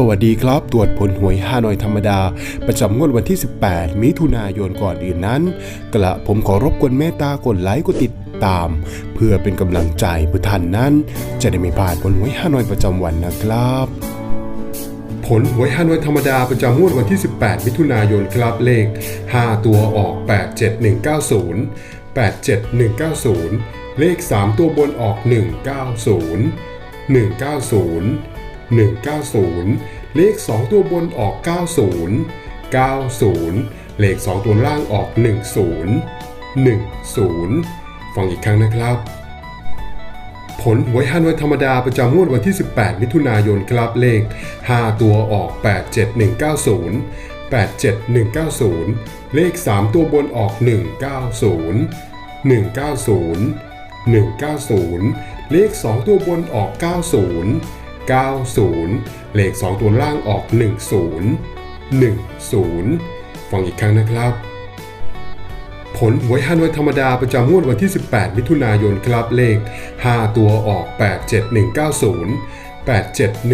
สวัสดีครับ ตรวจผลหวยฮานอยธรรมดา ประจำงวดวันที่ 18 มิถุนายนก่อนอื่นนั้น กระผมขอรบกวนเมตตากดไลค์กดติดตาม เพื่อเป็นกำลังใจเพื่อท่านนั้น จะได้ไม่พลาดผลหวยฮานอยประจำวันนะครับผลหวยฮานอยธรรมดาประจำงวดวันที่ 18 มิถุนายนครับเลข 5 ตัวออก 87190 87190 เลข 3 ตัวบนออก 190 190 190 เลข 2 ตัวบนออก 90 90 เลข 2 ตัวล่างออก 10 10 ฟังอีกครั้งนะครับ ผลหวยฮานอยธรรมดาประจำงวดวันที่ 18 มิถุนายนครับเลข 5 ตัวออก 87190 87190 เลข 3 ตัวบนออก 190 190 190 เลข 2 ตัวบนออก 90 90 เลข 2 ตัวล่างออก 10 10 ฟังอีกครั้งนะครับ ผลหวยฮานอยธรรมดาประจำงวดวันที่ 18 มิถุนายนครับเลข 5 ตัวออก 87190 871